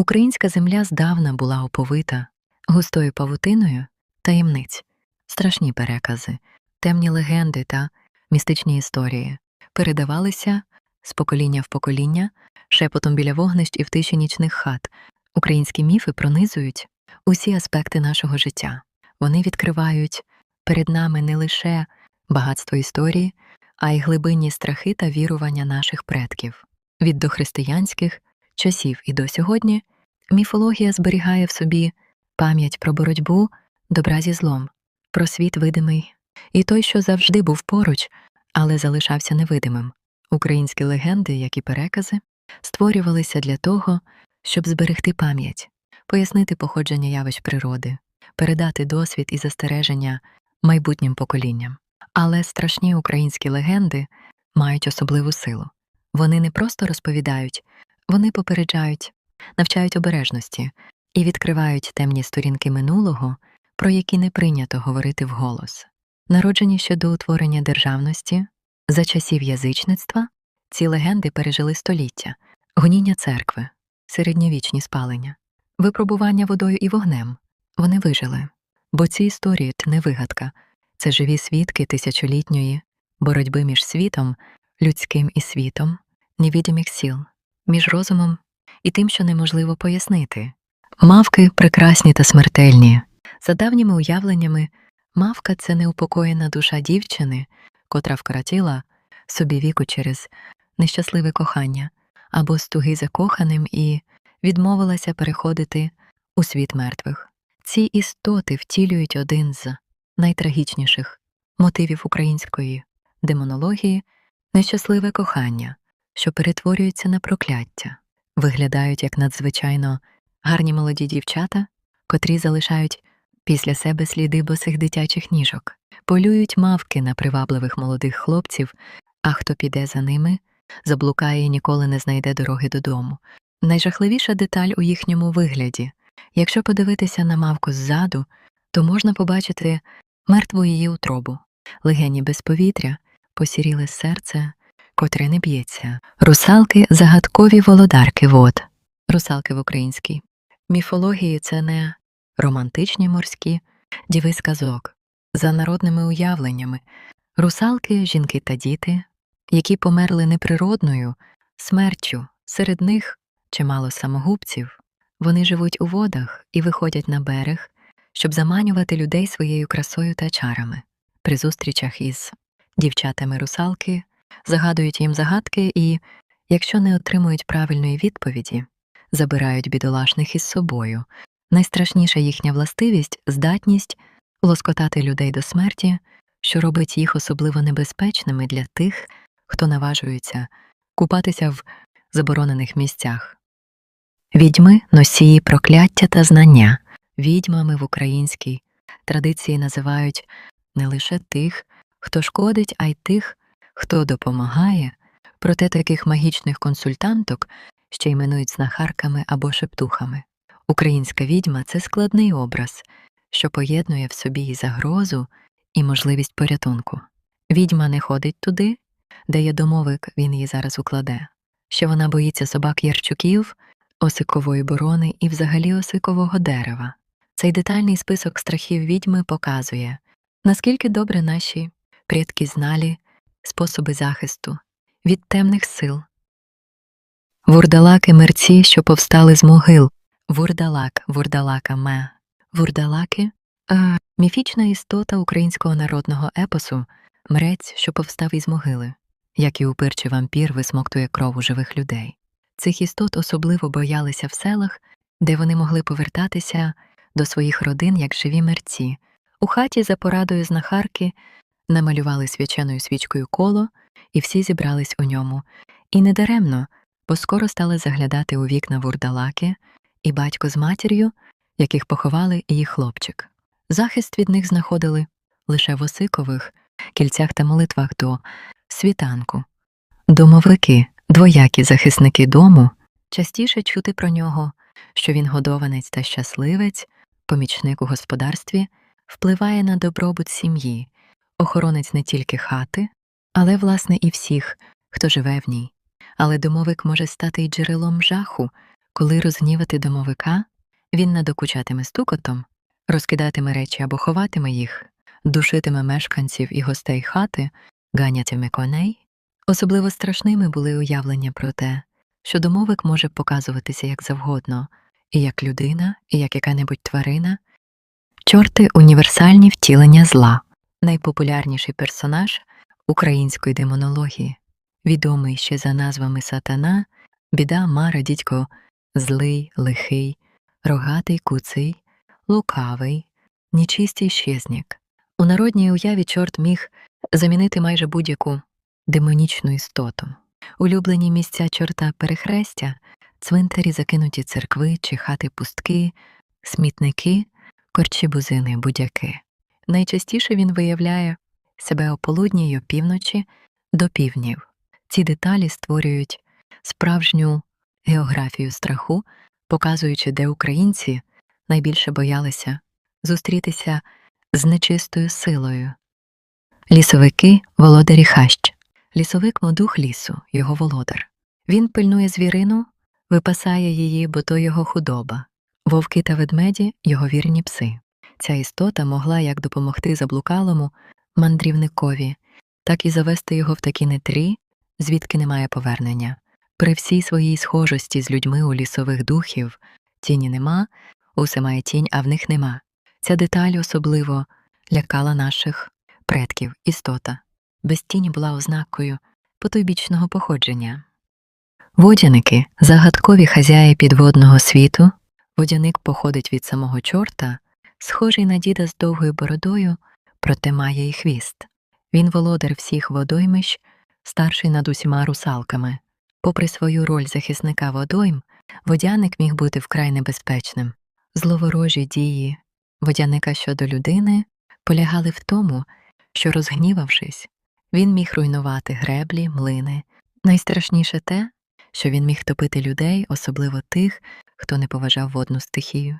Українська земля здавна була оповита густою павутиною таємниць, страшні перекази, темні легенди та містичні історії передавалися з покоління в покоління, шепотом біля вогнищ і в тиші нічних хат. Українські міфи пронизують усі аспекти нашого життя. Вони відкривають перед нами не лише багатство історії, а й глибинні страхи та вірування наших предків. Від дохристиянських часів і до сьогодні міфологія зберігає в собі пам'ять про боротьбу добра зі злом, про світ видимий і той, що завжди був поруч, але залишався невидимим. Українські легенди, як і перекази, створювалися для того, щоб зберегти пам'ять, пояснити походження явищ природи, передати досвід і застереження майбутнім поколінням. Але страшні українські легенди мають особливу силу. Вони не просто розповідають, вони попереджають, навчають обережності і відкривають темні сторінки минулого, про які не прийнято говорити вголос. Народжені ще до утворення державності, за часів язичництва, ці легенди пережили століття, гоніння церкви, середньовічні спалення, випробування водою і вогнем. Вони вижили, бо ці історії не вигадка, це живі свідки тисячолітньої боротьби між світом, людським і світом, невідомих сіл, між розумом і тим, що неможливо пояснити. Мавки прекрасні та смертельні. За давніми уявленнями, мавка це неупокоєна душа дівчини, котра вкоротіла собі віку через нещасливе кохання або стуги за коханим і відмовилася переходити у світ мертвих. Ці істоти втілюють один з найтрагічніших мотивів української демонології нещасливе кохання, що перетворюється на прокляття, виглядають як надзвичайно гарні молоді дівчата, котрі залишають після себе сліди босих дитячих ніжок, полюють мавки на привабливих молодих хлопців, а хто піде за ними, заблукає і ніколи не знайде дороги додому. Найжахливіша деталь у їхньому вигляді. Якщо подивитися на мавку ззаду, то можна побачити мертву її утробу, легені без повітря, посіріле серце, котре не б'ється, русалки загадкові володарки вод. Русалки в українській міфології це не романтичні морські діви сказок. За народними уявленнями, русалки, жінки та діти, які померли неприродною смертю, серед них чимало самогубців, вони живуть у водах і виходять на берег, щоб заманювати людей своєю красою та чарами. При зустрічах із дівчатами русалки загадують їм загадки і, якщо не отримують правильної відповіді, забирають бідолашних із собою. Найстрашніша їхня властивість здатність лоскотати людей до смерті, що робить їх особливо небезпечними для тих, хто наважується купатися в заборонених місцях. Відьми носії прокляття та знання. Відьмами в українській традиції називають не лише тих, хто шкодить, а й тих, хто допомагає, проте таких магічних консультанток ще іменують знахарками або шептухами. Українська відьма це складний образ, що поєднує в собі і загрозу, і можливість порятунку. Відьма не ходить туди, де є домовик, він її зараз укладе, що вона боїться собак ярчуків, осикової борони і взагалі осикового дерева. Цей детальний список страхів відьми показує, наскільки добре наші предки знали способи захисту від темних сил. Вурдалаки мерці, що повстали з могил. Вурдалак, вурдалака ме. Вурдалаки а, міфічна істота українського народного епосу, мрець, що повстав із могили, як і упирчий вампір висмоктує кров у живих людей. Цих істот особливо боялися в селах, де вони могли повертатися до своїх родин як живі мерці. У хаті за порадою знахарки намалювали свяченою свічкою коло, і всі зібрались у ньому. І недаремно, бо скоро стали заглядати у вікна вурдалаки, і батько з матір'ю, яких поховали, і їх хлопчик. Захист від них знаходили лише в осикових кільцях та молитвах до світанку. Домовики, двоякі захисники дому, частіше чути про нього, що він годованець та щасливець, помічник у господарстві, впливає на добробут сім'ї, охоронець не тільки хати, але, власне, і всіх, хто живе в ній. Але домовик може стати й джерелом жаху, Коли розгнівати домовика, він надокучатиме стукотом, розкидатиме речі або ховатиме їх, душитиме мешканців і гостей хати, ганятиме коней. Особливо страшними були уявлення про те, що домовик може показуватися як завгодно, і як людина, і як яка-небудь тварина. Чорти універсальні втілення зла, найпопулярніший персонаж української демонології, відомий ще за назвами Сатана, біда, мара, дідько, злий, лихий, рогатий, куций, лукавий, нечистий щезнік. У народній уяві чорт міг замінити майже будь-яку демонічну істоту. Улюблені місця чорта перехрестя, цвинтарі, закинуті церкви чи хати пустки, смітники, корчі бузини, будяки. Найчастіше він виявляє себе ополудні й опівночі до півднів. Ці деталі створюють справжню географію страху, показуючи, де українці найбільше боялися зустрітися з нечистою силою. Лісовики володарі хащ. Лісовик модух лісу, його володар. Він пильнує звірину, випасає її, бо то його худоба. Вовки та ведмеді його вірні пси. Ця істота могла як допомогти заблукалому мандрівникові, так і завести його в такі нетрі, звідки немає повернення. При всій своїй схожості з людьми у лісових духів тіні нема, усе має тінь, а в них нема. Ця деталь особливо лякала наших предків, істота. Без тіні була ознакою потойбічного походження. Водяники загадкові хазяї підводного світу. Водяник походить від самого чорта, схожий на діда з довгою бородою, проте має і хвіст. Він володар всіх водоймищ, старший над усіма русалками. Попри свою роль захисника водойм, водяник міг бути вкрай небезпечним. Зловорожі дії водяника щодо людини полягали в тому, що, розгнівавшись, він міг руйнувати греблі, млини. Найстрашніше те, що він міг топити людей, особливо тих, хто не поважав водну стихію.